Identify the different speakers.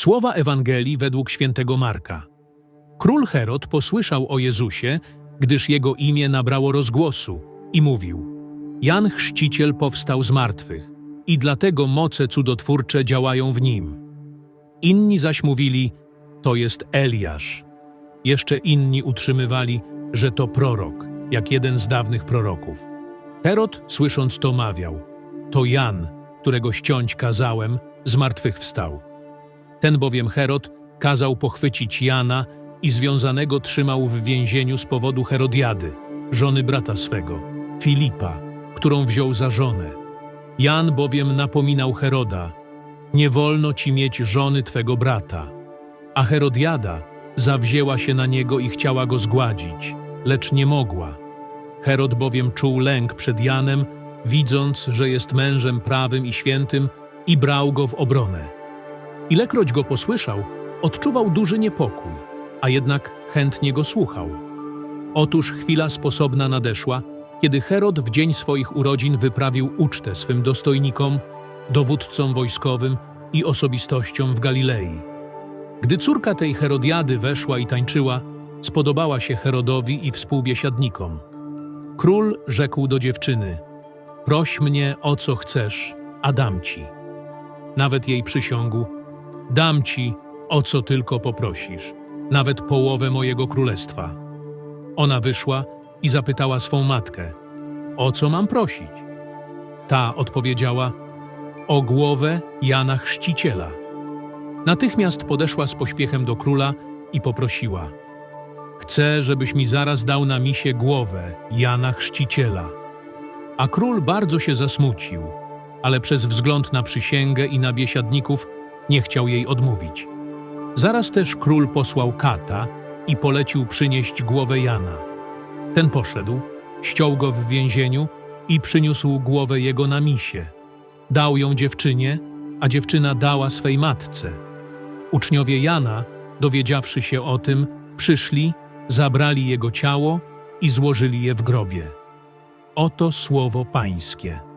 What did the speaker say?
Speaker 1: Słowa Ewangelii według świętego Marka. Król Herod posłyszał o Jezusie, gdyż jego imię nabrało rozgłosu i mówił: Jan Chrzciciel powstał z martwych i dlatego moce cudotwórcze działają w nim. Inni zaś mówili: To jest Eliasz. Jeszcze inni utrzymywali, że to prorok, jak jeden z dawnych proroków. Herod, słysząc to, mawiał: To Jan, którego ściąć kazałem, zmartwychwstał. Ten bowiem Herod kazał pochwycić Jana i związanego trzymał w więzieniu z powodu Herodiady, żony brata swego, Filipa, którą wziął za żonę. Jan bowiem napominał Heroda, nie wolno ci mieć żony twego brata. A Herodiada zawzięła się na niego i chciała go zgładzić, lecz nie mogła. Herod bowiem czuł lęk przed Janem, widząc, że jest mężem prawym i świętym i brał go w obronę. Ilekroć go posłyszał, odczuwał duży niepokój, a jednak chętnie go słuchał. Otóż chwila sposobna nadeszła, kiedy Herod w dzień swoich urodzin wyprawił ucztę swym dostojnikom, dowódcom wojskowym i osobistościom w Galilei. Gdy córka tej Herodiady weszła i tańczyła, spodobała się Herodowi i współbiesiadnikom. Król rzekł do dziewczyny: Proś mnie o co chcesz, a dam ci. Nawet jej przysiągł: Dam ci o co tylko poprosisz, nawet połowę mojego królestwa. Ona wyszła i zapytała swą matkę: O co mam prosić? Ta odpowiedziała: O głowę Jana Chrzciciela. Natychmiast podeszła z pośpiechem do króla i poprosiła: Chcę, żebyś mi zaraz dał na misie głowę Jana Chrzciciela. A król bardzo się zasmucił, ale przez wzgląd na przysięgę i na biesiadników nie chciał jej odmówić. Zaraz też król posłał kata i polecił przynieść głowę Jana. Ten poszedł, ściął go w więzieniu i przyniósł głowę jego na misie. Dał ją dziewczynie, a dziewczyna dała swej matce. Uczniowie Jana, dowiedziawszy się o tym, przyszli, zabrali jego ciało i złożyli je w grobie. Oto słowo Pańskie.